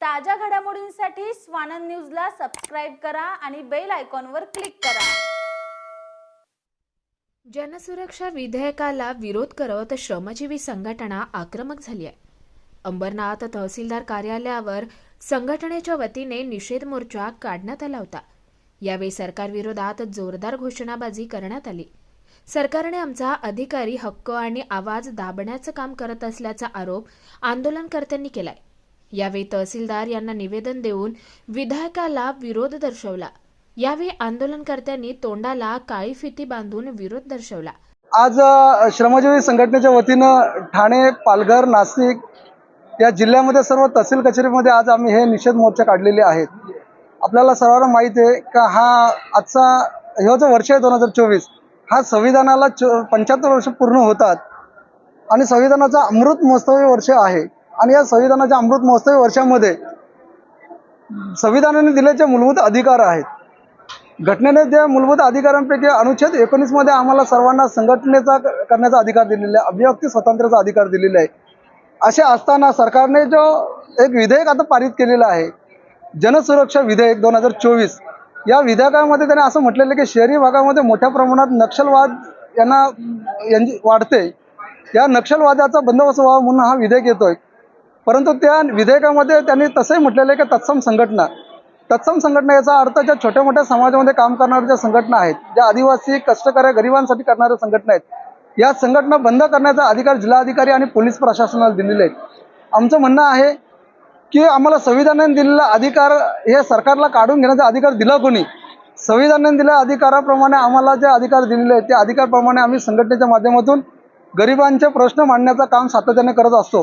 ताज्या घडामोडींसाठी स्वानंद न्यूजला सबस्क्राईब करा आणि बेल आयकॉनवर क्लिक करा. जनसुरक्षा विधेयकाला विरोध करत श्रमजीवी संघटना आक्रमक झाली आहे. अंबरनाथ तहसीलदार कार्यालयावर संघटनेच्या वतीने निषेध मोर्चा काढण्यात आला होता. यावेळी सरकारविरोधात जोरदार घोषणाबाजी करण्यात आली. सरकारने आमचा अधिकारी हक्क आणि आवाज दाबण्याचं काम करत असल्याचा आरोप आंदोलनकर्त्यांनी केलाय. यावेळी तहसीलदार यांना निवेदन देऊन विधायकाला विरोध दर्शवला. यावेळी आंदोलनकर्त्यांनी तोंडाला काळी फिती बांधून विरोध दर्शवला. आज श्रमजीवी संघटनेच्या वतीनं ठाणे पालघर नाशिक या जिल्ह्यामध्ये सर्व तहसील कचेरीमध्ये आज आम्ही हे निषेध मोर्चा काढलेले आहेत. आपल्याला सर्वांना माहीत आहे का हा आजचा हे जो वर्ष आहे दोन हजार चोवीस हा संविधानाला च पंच्याहत्तर वर्ष पूर्ण होतात आणि संविधानाचा अमृत महोत्सवी वर्ष आहे. आणि या संविधानाच्या अमृत महोत्सवी वर्षामध्ये संविधानाने दिल्याचे मूलभूत अधिकार आहेत. घटनेने त्या मूलभूत अधिकारांपैकी अनुच्छेद एकोणीसमध्ये आम्हाला सर्वांना संघटनेचा क- करण्याचा अधिकार दिलेला आहे अभिव्यक्ती स्वातंत्र्याचा अधिकार दिलेला आहे. असे असताना सरकारने जो एक विधेयक आता पारित केलेलं आहे जनसुरक्षा विधेयक दोन हजार चोवीस या विधेयकामध्ये त्याने असं म्हटलेलं आहे की शहरी भागामध्ये मोठ्या प्रमाणात नक्षलवाद यांना यांची वाढते. या नक्षलवादाचा बंदोबस्त व्हावा म्हणून हा विधेयक येतोय. परंतु त्या विधेयकामध्ये त्यांनी तसंही म्हटलेलं आहे की तत्सम संघटना. तत्सम संघटना याचा अर्थ ज्या छोट्या मोठ्या समाजामध्ये काम करणाऱ्या ज्या संघटना आहेत ज्या आदिवासी कष्टकऱ्या गरिबांसाठी करणाऱ्या संघटना आहेत या संघटना बंद करण्याचा अधिकार जिल्हाधिकारी आणि पोलीस प्रशासनाला दिलेले आहेत. आमचं म्हणणं आहे की आम्हाला संविधानाने दिलेला अधिकार हे सरकारला काढून घेण्याचा अधिकार दिला कोणी? संविधानाने दिलेल्या अधिकाराप्रमाणे आम्हाला जे अधिकार दिलेले आहेत त्या अधिकारप्रमाणे आम्ही संघटनेच्या माध्यमातून गरिबांचे प्रश्न मांडण्याचं काम सातत्याने करत असतो.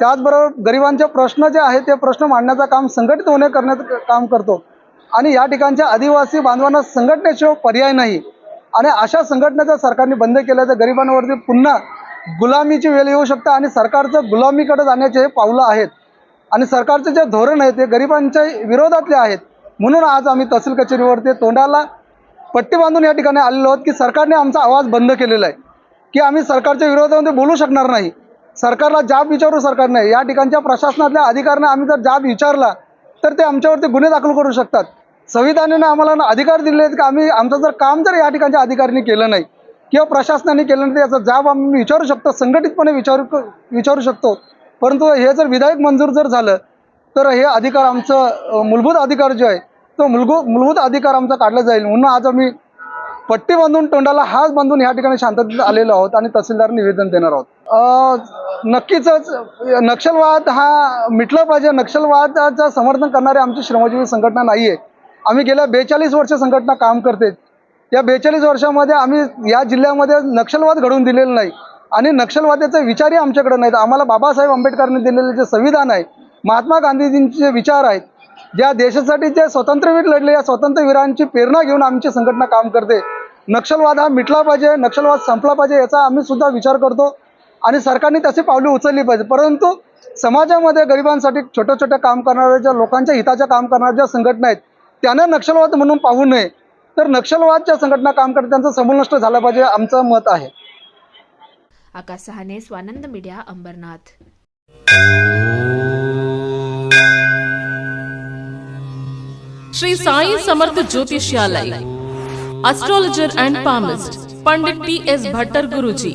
त्याचबरोबर गरिबांचे प्रश्न जे आहेत ते प्रश्न मांडण्याचं काम संघटित होणे करण्याचं काम करतो. आणि या ठिकाणच्या आदिवासी बांधवांना संघटनेशिवाय पर्याय नाही. आणि अशा संघटनेचा सरकारने बंद केल्याचं तर गरिबांवरती पुन्हा गुलामीची वेळ येऊ शकते आणि सरकारचं गुलामीकडे जाण्याचे हे पावलं आहेत. आणि सरकारचे जे धोरण आहे ते गरिबांच्या विरोधातले आहेत. म्हणून आज आम्ही तहसील कचेरीवरती तोंडाला पट्टी बांधून या ठिकाणी आलेलो आहोत की सरकारने आमचा आवाज बंद केलेला आहे. की आम्ही सरकारच्या विरोधामध्ये बोलू शकणार नाही. सरकारला जाब विचारू सरकार नाही. या ठिकाणच्या प्रशासनातल्या अधिकाऱ्यांना आम्ही जर जाब विचारला तर ते आमच्यावरती गुन्हे दाखल करू शकतात. संविधानाने आम्हाला अधिकार दिले आहेत की? आम्ही आमचं जर काम जर या ठिकाणच्या अधिकाऱ्यांनी केलं नाही किंवा प्रशासनाने केलं नाही याचा जाब आम्ही विचारू शकतो संघटितपणे विचारू विचारू शकतो. परंतु हे जर विधायक मंजूर जर झालं तर हे अधिकार आमचं मूलभूत अधिकार जो आहे तो मूलभूत मूलभूत अधिकार आमचा काढला जाईल. म्हणून आज आम्ही पट्टी बांधून तोंडाला हात बांधून या ठिकाणी शांततेत आलेलो आहोत आणि तहसीलदार निवेदन देणार आहोत. नक्कीच नक्षलवाद हा मिटला पाहिजे. नक्षलवादाचं समर्थन करणारी आमची श्रमजीवी संघटना नाही आहे आम्ही गेल्या बेचाळीस वर्ष संघटना काम करते. या बेचाळीस वर्षामध्ये आम्ही या जिल्ह्यामध्ये नक्षलवाद घडवून दिलेला नाही. आणि नक्षलवादाचे विचारही आमच्याकडे नाहीत. आम्हाला बाबासाहेब आंबेडकरांनी दिलेले जे संविधान आहे महात्मा गांधीजींचे जे विचार आहेत ज्या देशासाठी जे स्वातंत्र्यवीर लढले या स्वातंत्र्यवीरांची प्रेरणा घेऊन आमची संघटना काम करते. नक्षलवाद हा मिटला पाहिजे नक्षलवाद संपला पाहिजे याचा आम्ही सुद्धा विचार करतो. आणि सरकारने तशी पावले उचलली पाहिजे. परंतु समाजामध्ये गरिबांसाठी छोट्या छोट्या काम करणाऱ्या ज्या लोकांच्या हिताच्या काम करणाऱ्या ज्या संघटना आहेत त्यांना नक्षलवाद म्हणून पाहू नये. तर नक्षलवादच्या संघटना काम करतात त्यांचा समूळ नष्ट झाला पाहिजे आमचं मत आहे. Akash Sahane Swanand media Ambernath. Shri Sai Samarth ज्योतिषालय. Astrologer and palmist Pandit T S Bhattar Guruji